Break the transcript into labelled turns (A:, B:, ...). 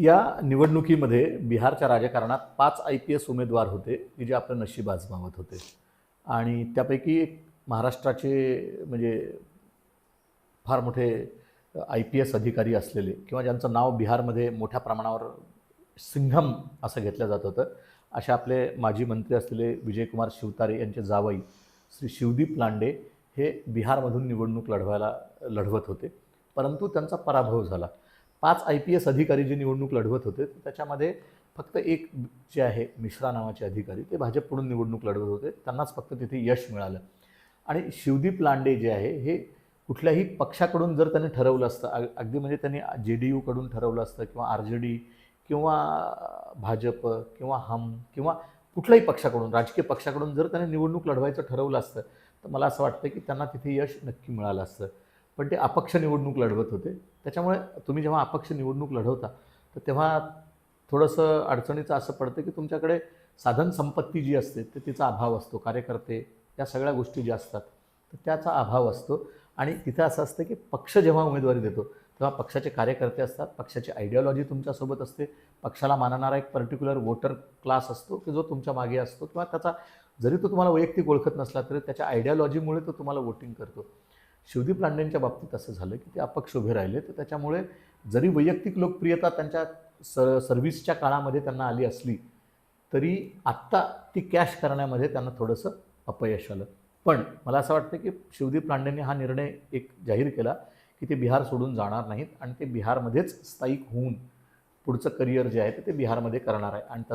A: या निवडणुकीमध्ये बिहारच्या राजकारणात पाच आय पी एस उमेदवार होते की जे आपलं नशीब आजमावत होते. आणि त्यापैकी एक महाराष्ट्राचे म्हणजे फार मोठे आय पी एस अधिकारी असलेले किंवा ज्यांचं नाव बिहारमध्ये मोठ्या प्रमाणावर सिंघम असं घेतलं जात होतं असे आपले माजी मंत्री असलेले विजयकुमार शिवतारे यांचे जावई श्री शिवदीप लांडे हे बिहारमधून निवडणूक लढवायला लढवत होते. परंतु त्यांचा पराभव झाला. पाच आय पी एस अधिकारी जे निवडणूक लढवत होते तर त्याच्यामध्ये फक्त एक जे आहे मिश्रा नावाचे अधिकारी ते भाजपकडून निवडणूक लढवत होते. त्यांनाच फक्त तिथे यश मिळालं. आणि शिवदीप लांडे जे आहे हे कुठल्याही पक्षाकडून जर त्यांनी ठरवलं असतं अगदी म्हणजे त्यांनी जे डी यूकडून ठरवलं असतं किंवा आर जे डी किंवा भाजप किंवा हम किंवा कुठल्याही पक्षाकडून राजकीय पक्षाकडून जर त्यांनी निवडणूक लढवायचं ठरवलं असतं तर मला असं वाटतं की त्यांना तिथे यश नक्की मिळालं असतं. पण ते अपक्ष निवडणूक लढवत होते. त्याच्यामुळे तुम्ही जेव्हा अपक्ष निवडणूक लढवता तर तेव्हा थोडंसं अडचणीचं असं पडतं की तुमच्याकडे साधन संपत्ती जी असते ते तिचा अभाव असतो कार्यकर्ते या सगळ्या गोष्टी ज्या असतात तर त्याचा अभाव असतो. आणि तिथं असं असतं की पक्ष जेव्हा उमेदवारी देतो तेव्हा पक्षाचे कार्यकर्ते असतात पक्षाची आयडिओलॉजी तुमच्यासोबत असते पक्षाला मानणारा एक पर्टिक्युलर वोटर क्लास असतो की जो तुमच्या मागे असतो किंवा त्याचा जरी तो तुम्हाला वैयक्तिक ओळखत नसला तरी त्याच्या आयडियॉलॉजीमुळे तो तुम्हाला वोटिंग करतो. शिवदीप लांडेंच्या बाबतीत असं झालं की ते अपक्ष उभे राहिले. तर त्याच्यामुळे जरी वैयक्तिक लोकप्रियता त्यांच्या स सर्व्हिसच्या काळामध्ये त्यांना आली असली तरी आत्ता ती कॅश करण्यामध्ये त्यांना थोडंसं अपयश आलं. पण मला असं वाटतं की शिवदीप लांडेंनी हा निर्णय एक जाहीर केला की ते बिहार सोडून जाणार नाहीत आणि ते बिहारमध्येच स्थायिक होऊन पुढचं करिअर जे आहे ते ते बिहारमध्ये करणार आहे. आणि